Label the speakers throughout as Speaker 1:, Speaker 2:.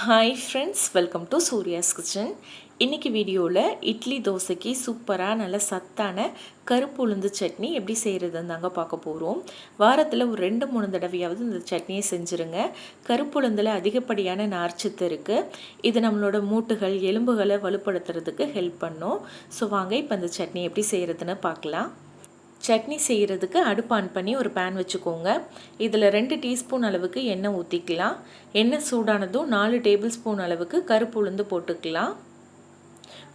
Speaker 1: Hi friends welcome to Surya's kitchen இன்றைக்கி வீடியோவில் இட்லி தோசைக்கு சூப்பராக நல்ல சத்தான கருப்பு உளுந்து சட்னி எப்படி செய்கிறதுன்னு தாங்க பார்க்க போகிறோம் வாரத்தில் ஒரு ரெண்டு மூணு தடவையாவது இந்த சட்னியை செஞ்சுருங்க. கருப்பு உளுந்தில் அதிகப்படியான நார்ச்சத்து இருக்குது இது நம்மளோட மூட்டுகள் எலும்புகளை வலுப்படுத்துறதுக்கு ஹெல்ப் பண்ணும். ஸோ வாங்க இப்போ இந்த சட்னி எப்படி செய்கிறதுன்னு பார்க்கலாம். சட்னி செய்கிறதுக்கு அடுப்பு ஆன் பண்ணி ஒரு பேன் வச்சுக்கோங்க. இதில் ரெண்டு டீஸ்பூன் அளவுக்கு எண்ணெய் ஊற்றிக்கலாம் எண்ணெய் சூடானதும் நாலு டேபிள் ஸ்பூன் அளவுக்கு கருப்பு உளுந்து போட்டுக்கலாம்.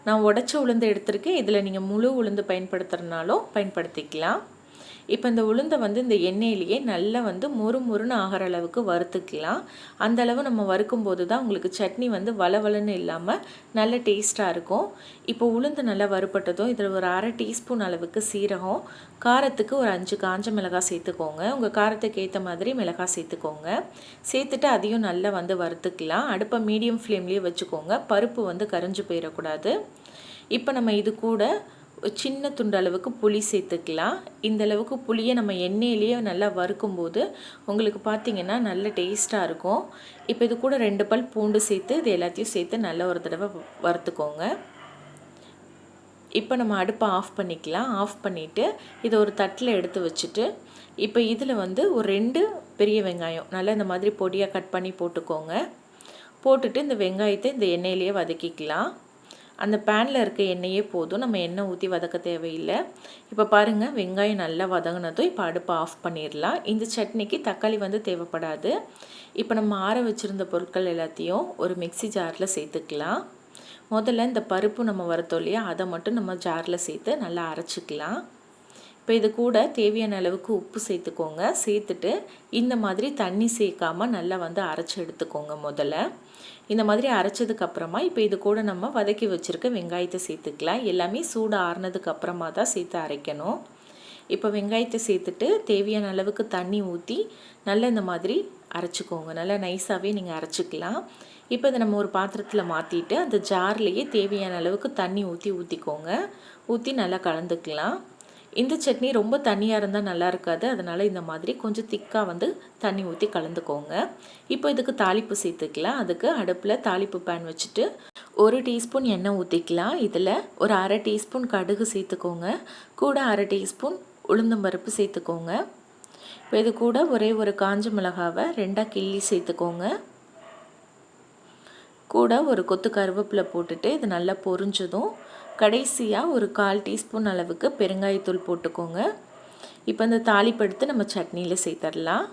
Speaker 1: நான் உடச்ச உளுந்து எடுத்திருக்கேன். இதில் நீங்கள் முழு உளுந்து பயன்படுத்துகிறனாலும் பயன்படுத்திக்கலாம். இப்போ இந்த உளுந்தை வந்து இந்த எண்ணெயிலேயே நல்லா வந்து மொறு மொறுன்னு ஆகிற அளவுக்கு வறுத்துக்கலாம். அந்த அளவு நம்ம வறுக்கும் போது தான் உங்களுக்கு சட்னி வந்து வளவலன்னு இல்லாமல் நல்ல டேஸ்ட்டாக இருக்கும். இப்போ உளுந்து நல்லா வறுப்பட்டதும் இதில் ஒரு அரை டீஸ்பூன் அளவுக்கு சீரகம் காரத்துக்கு ஒரு அஞ்சு காஞ்ச மிளகாய் சேர்த்துக்கோங்க. உங்கள் காரத்துக்கு ஏற்ற மாதிரி மிளகாய் சேர்த்துக்கோங்க. சேர்த்துட்டு அதையும் நல்லா வந்து வறுத்துக்கலாம். அடுப்பை மீடியம் ஃப்ளேம்லேயே வச்சுக்கோங்க. பருப்பு வந்து கரைஞ்சி போயிடக்கூடாது இப்போ நம்ம இது கூட சின்ன துண்டு அளவுக்கு புளி சேர்த்துக்கலாம். இந்த அளவுக்கு புளியை நம்ம எண்ணெயிலேயே நல்லா வறுக்கும்போது உங்களுக்கு பார்த்திங்கன்னா நல்ல டேஸ்ட்டாக இருக்கும். இப்போ இது கூட ரெண்டு பல் பூண்டு சேர்த்து இது எல்லாத்தையும் சேர்த்து நல்ல ஒரு தடவை வறுத்துக்கோங்க. இப்போ நம்ம அடுப்பை ஆஃப் பண்ணிக்கலாம். ஆஃப் பண்ணிவிட்டு இதை ஒரு தட்டில் எடுத்து வச்சுட்டு இப்போ இதில் வந்து ஒரு ரெண்டு பெரிய வெங்காயம் நல்லா இந்த மாதிரி பொடியாக கட் பண்ணி போட்டுக்கோங்க. போட்டுட்டு இந்த வெங்காயத்தை இந்த எண்ணெயிலேயே வதக்கிக்கலாம். அந்த பேனில் இருக்க எண்ணெயே போதும். நம்ம எண்ணெய் ஊற்றி வதக்க தேவையில்லை. இப்போ பாருங்கள் வெங்காயம் நல்லா வதங்கினதும் இப்போ அடுப்பை ஆஃப் பண்ணிடலாம். இந்த சட்னிக்கு தக்காளி வந்து தேவைப்படாது. இப்போ நம்ம ஆற வச்சுருந்த பொருட்கள் எல்லாத்தையும் ஒரு மிக்சி ஜாரில் சேர்த்துக்கலாம். முதல்ல இந்த பருப்பு நம்ம வரத்தோம் இல்லையா? அதை மட்டும் நம்ம ஜாரில் சேர்த்து நல்லா அரைச்சிக்கலாம். இப்போ இது கூட தேவையான அளவுக்கு உப்பு சேர்த்துக்கோங்க. சேர்த்துட்டு இந்த மாதிரி தண்ணி சேர்க்காமல் நல்லா வந்து அரைச்சி எடுத்துக்கோங்க முதல்ல. இந்த மாதிரி அரைச்சதுக்கப்புறமா இப்போ இது கூட நம்ம வதக்கி வச்சுருக்க வெங்காயத்தை சேர்த்துக்கலாம். எல்லாமே சூடு ஆறுனதுக்கப்புறமா தான் சேர்த்து அரைக்கணும். இப்போ வெங்காயத்தை சேர்த்துட்டு தேவையான அளவுக்கு தண்ணி ஊற்றி நல்லா இந்த மாதிரி அரைச்சிக்கோங்க. நல்லா நைஸாகவே நீங்கள் அரைச்சிக்கலாம். இப்போ இதை நம்ம ஒரு பாத்திரத்தில் மாற்றிட்டு அந்த ஜார்லேயே தேவையான அளவுக்கு தண்ணி ஊற்றி ஊற்றிக்கோங்க ஊற்றி நல்லா கலந்துக்கலாம். இந்த சட்னி ரொம்ப தண்ணியாக இருந்தால் நல்லா இருக்காது. அதனால் இந்த மாதிரி கொஞ்சம் திக்காக வந்து தண்ணி ஊற்றி கலந்துக்கோங்க. இப்போ இதுக்கு தாளிப்பு சேர்த்துக்கலாம். அதுக்கு அடுப்பில் தாளிப்பு பேன் வச்சுட்டு ஒரு டீஸ்பூன் எண்ணெய் ஊற்றிக்கலாம் இதில் ஒரு அரை டீஸ்பூன் கடுகு சேர்த்துக்கோங்க. கூட அரை டீஸ்பூன் உளுந்தம்பருப்பு சேர்த்துக்கோங்க. இப்போ இது கூட ஒரே ஒரு காஞ்ச மிளகாவை ரெண்டாக கிள்ளி சேர்த்துக்கோங்க. கூட ஒரு கொத்து கருவேப்பிலை போட்டுட்டு இது நல்லா பொரிஞ்சதும் கடைசியாக ஒரு கால் டீஸ்பூன் அளவுக்கு பெருங்காயத்தூள் போட்டுக்கோங்க. இப்போ இந்த தாளிப்படுத்து நம்ம சட்னியில் சேர்த்துடலாம்.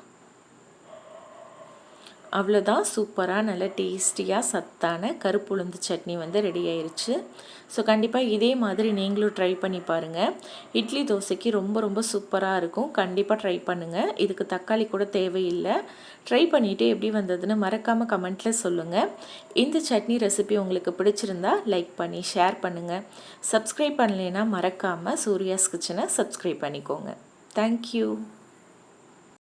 Speaker 1: அவ்வளோதான் சூப்பராக நல்ல டேஸ்டியாக சத்தான கருப்பு உளுந்து சட்னி வந்து ரெடி ஆயிடுச்சு ஸோ கண்டிப்பாக இதே மாதிரி நீங்களும் ட்ரை பண்ணி பாருங்கள் இட்லி தோசைக்கு ரொம்ப ரொம்ப சூப்பராக இருக்கும். கண்டிப்பாக ட்ரை பண்ணுங்கள் இதுக்கு தக்காளி கூட தேவையில்லை. ட்ரை பண்ணிவிட்டு எப்படி வந்ததுன்னு மறக்காமல் கமெண்ட்டில் சொல்லுங்கள் இந்த சட்னி ரெசிபி உங்களுக்கு பிடிச்சிருந்தா லைக் பண்ணி ஷேர் பண்ணுங்கள் சப்ஸ்கிரைப் பண்ணலைன்னா மறக்காமல் சூர்யாஸ் கிச்சனை சப்ஸ்கிரைப் பண்ணிக்கோங்க. தேங்க்யூ